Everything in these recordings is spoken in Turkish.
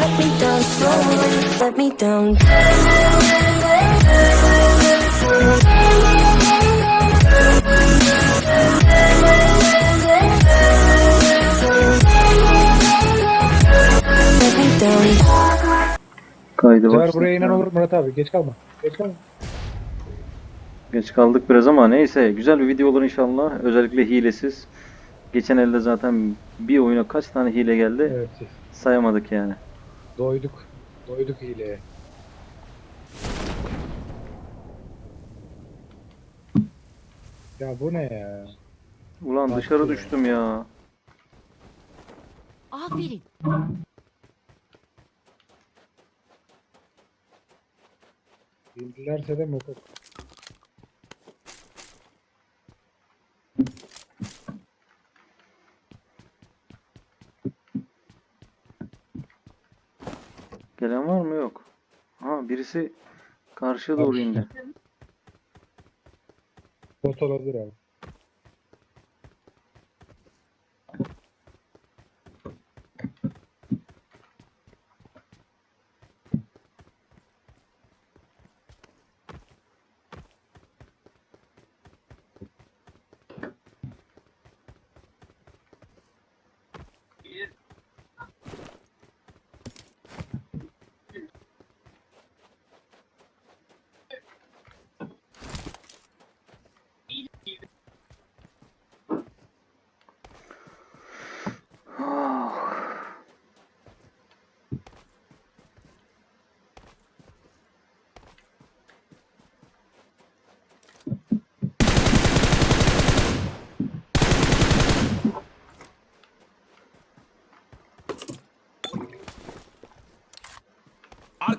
let me down slowly. Let me down. Let me down. Kaydı Sefer başlattı. buraya inen olur Murat abi. Geç kalma. Geç kalma. Geç kaldık biraz ama neyse güzel bir video olur inşallah. Özellikle hilesiz. Geçen elde zaten bir oyuna kaç tane hile geldi Evet. sayamadık yani. Doyduk. Doyduk hileye. Ya bu ne ya? Ulan Bak dışarı ya. düştüm ya. Aferin. Bildilerse de mokok. Gelen var mı yok. Birisi karşıya doğru Karşı. indi. Bot olabilir abi.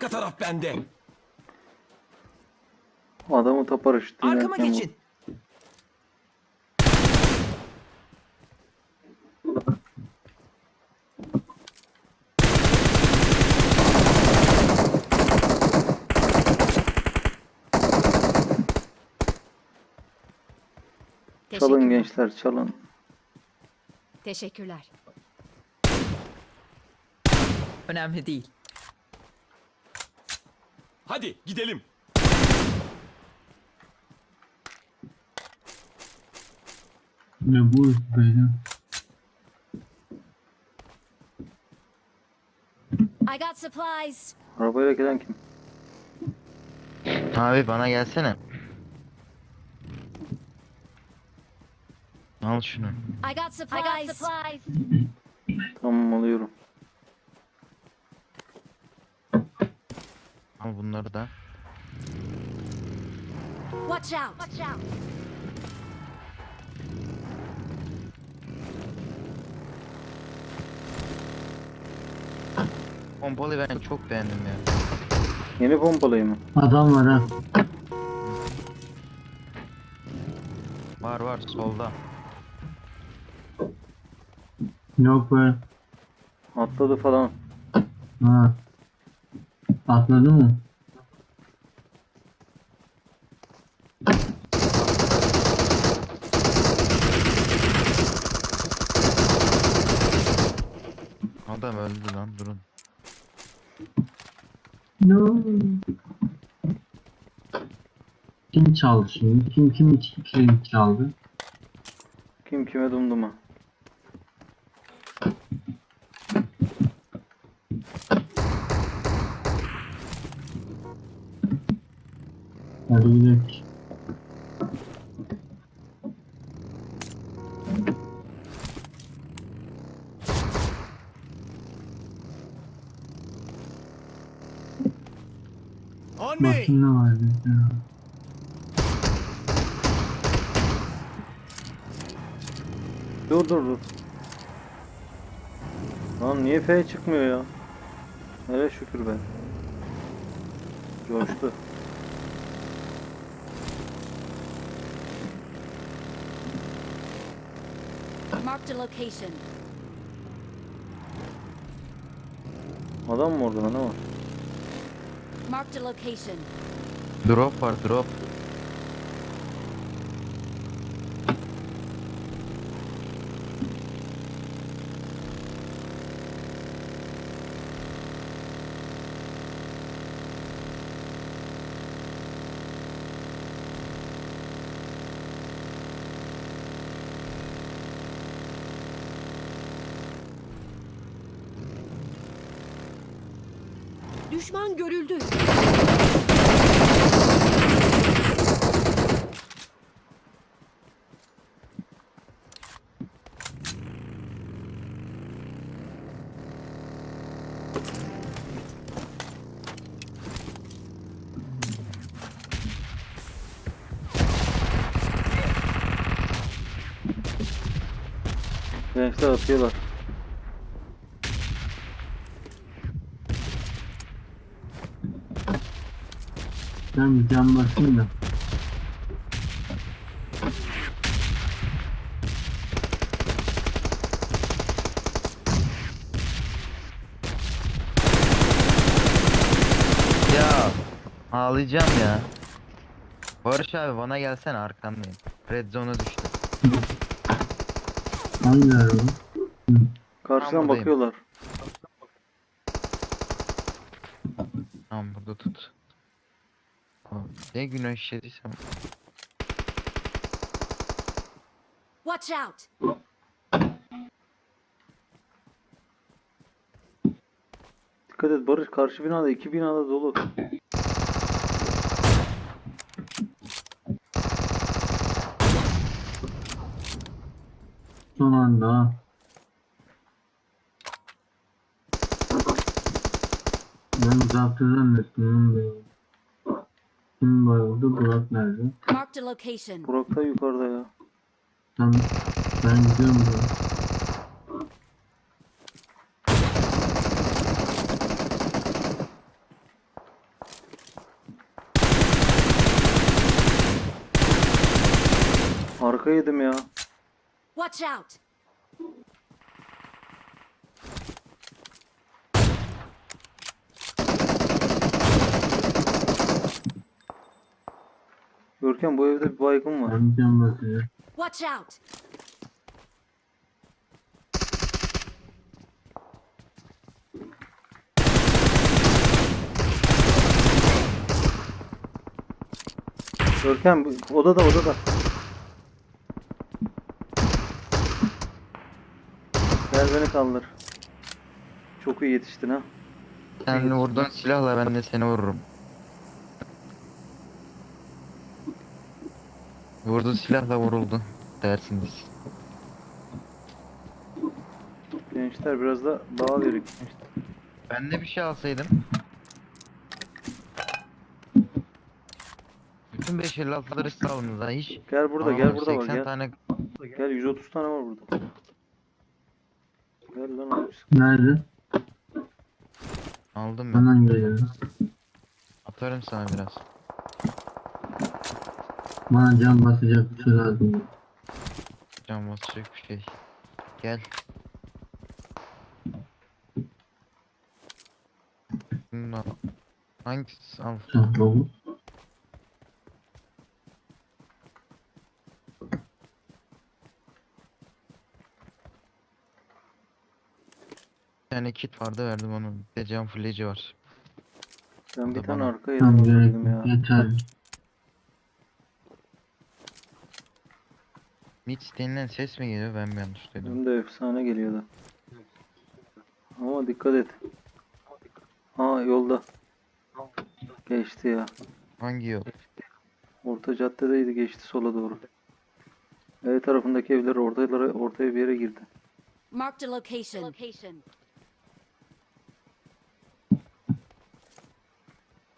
Arka taraf bende. Adamı taparıştı. Arkama geçin. Çalın gençler çalın. Teşekkürler. Önemli değil. Hadi gidelim. Ne bu böyle? I got supplies. Arabayla gelen kim? Abi bana gelsene. Al şunu. I got supplies. Tamam alıyorum. Al bunları da. Watch out. Watch out. Pompalı ben çok beğendim ya. Yeni pompalıyı mı? Adam var ha. Var var solda. Yok be. Atladı falan. Ha. Atladı mı? Adam öldü lan durun. No. Kim çaldı şimdi? Kim kim kim çaldı? Kim kime dumduma. Hadi gidelim. On me. Bakayım ne var bizde. Dur dur dur. Lan niye F çıkmıyor ya? Hele şükür be. Coştu. Marked a location. Adam mı orada ne var? Marked a location. Drop var drop. Düşman görüldü. Gençler atıyorlar. Ben bir cam basayım da. Ya ağlayacağım ya. Barış abi bana gelsene arkandayım. Red zone'a düştü. Hangi araba? Karşıdan buradayım. bakıyorlar. Tamam burada tut. Ne güneş yediysem. Watch out! Dikkat et Barış karşı binada iki binada dolu. Son anda. Ben uzakta zannettim. Kim bayıldı? Burak nerede? Marked a location. Burak da yukarıda ya. Ben, ben gidiyorum Burak. Arka yedim ya. Watch out! Görkem bu evde bir baygın var. Basacağım. Watch out! Görkem bu- odada odada. Gel beni kaldır. Çok iyi yetiştin ha. Sen vurduğun silahla ben de seni vururum. Vurduğun silahla vuruldu dersiniz. Gençler biraz da daha verik. Ben de bir şey alsaydım. Bütün 556'ları siz aldınız ha hiç. Gel burada Aa, gel burada var 80 gel. tane Gel 130 tane var burada. Gel lan abi. Nerede? aldım ben. Hemen geliyorum. Atarım sana biraz. Bana cam basacak bir şey lazım. Can basacak bir şey. Gel. Bunu al. Hangisi al? Dolu. Bir tane kit vardı verdim onu. Bir de can fulleci var. Ben bir tane arka yedim Tamam ya. Yeter. Mid denilen ses mi geliyor ben mi yanlış duydum? Benim de efsane geliyordu. Ama dikkat et. Ha yolda. Geçti ya. Hangi yol? Orta caddedeydi geçti sola doğru. E tarafındaki evler ortalara ortaya bir yere girdi. Marked a location.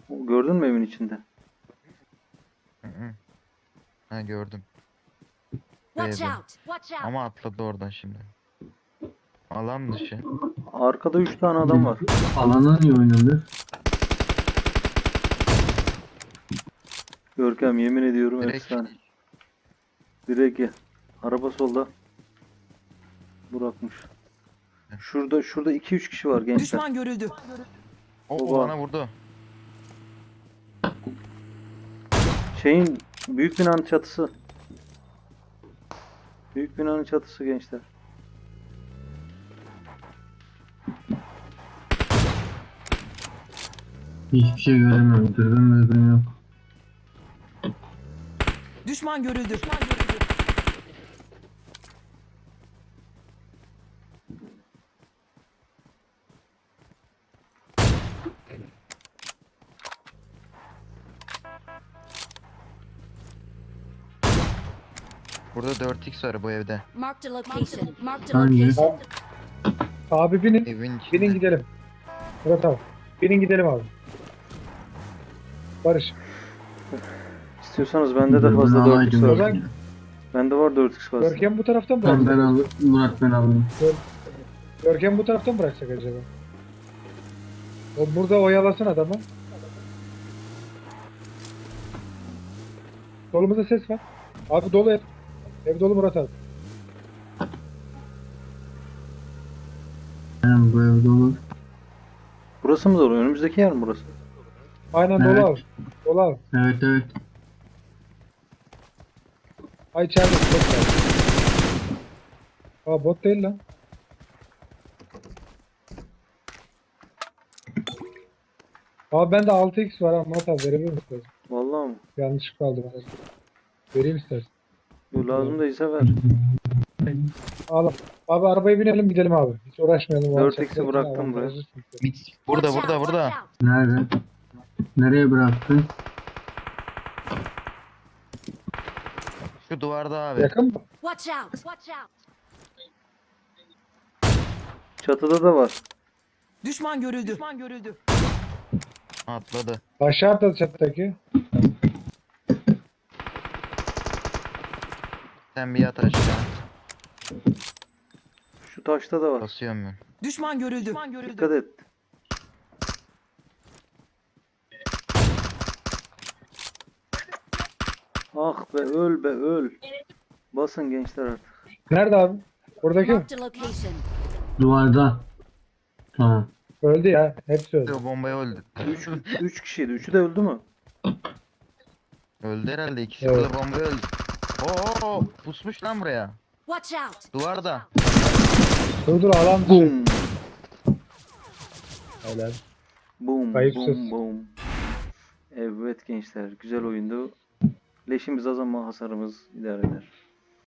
O- Gördün mü evin içinde? Hı hı. Ha gördüm. Watch B'de. out! Watch out! Ama atladı oradan şimdi. Alan dışı. Arkada 3 tane adam var. Alana niye oynanır? Görkem yemin ediyorum Direkt efsane. Direkt ya. Araba solda. Burakmış. Şurada şurada 2-3 kişi var gençler. Düşman görüldü. o, o bana vurdu. Şeyin büyük binanın çatısı. Büyük binanın çatısı gençler. Hiçbir şey göremiyorum. Dürbün mürbün yok. Düşman görüldü. Burada 4x var bu evde. Marked a location. Marked a Hangi? location. Abi binin. Evin içinde. Binin gidelim. Murat abi. Binin gidelim abi. Barış. İstiyorsanız bende de Ben fazla 4x alaydım. var. Ozan- Bende var 4x fazla. Görkem bu taraftan mı Ben, ben aldım. Murat ben aldım. Görkem bu taraftan bıraksak acaba? O burada oyalasın adamı. Solumuzda ses var. Abi dolu ev. Ev dolu Murat abi. Aynen bu evde olur. Burası mı dolu? Önümüzdeki yer mi burası? Aynen Evet. dolu abi. Dolu abi. Evet evet. Ay içeride bot var. Aa bot değil lan. Abi bende 6x var ama Murat abi verebilir misin? Vallahi mı? Yanlış kaldı bana. Vereyim istersen. Bu lazım değilse ver. Al. Abi arabaya binelim gidelim abi. Hiç uğraşmayalım. o 4x'i alçaklarla bıraktım buraya. Burada burada burada. Nerede? Nereye bıraktın? Şu duvarda abi. Yakın mı? Watch out. Watch out. Çatıda da var. Düşman görüldü. Düşman görüldü. Atladı. Aşağı atladı çatıdaki. Sen bir yat aşağı. Şu taşta da var. Basıyorum ben. Düşman görüldü. Düşman görüldü. Dikkat et. Ah be öl be öl. Basın gençler artık. Nerede abi? Buradaki mi? Marked a location. Duvarda. Tamam. Öldü ya. Hepsi öldü. O bombaya öldü. 3 3 kişiydi. Üçü de öldü mü? Öldü herhalde. İkisi Evet. burada bombaya öldü. Oo pusmuş lan buraya. Watch out. Duvarda. Dur dur alan dışı. Boom. Helal. Boom. Kayıpsız. Boom. Boom. Evet gençler. Güzel oyundu. Leşimiz az ama hasarımız idare eder.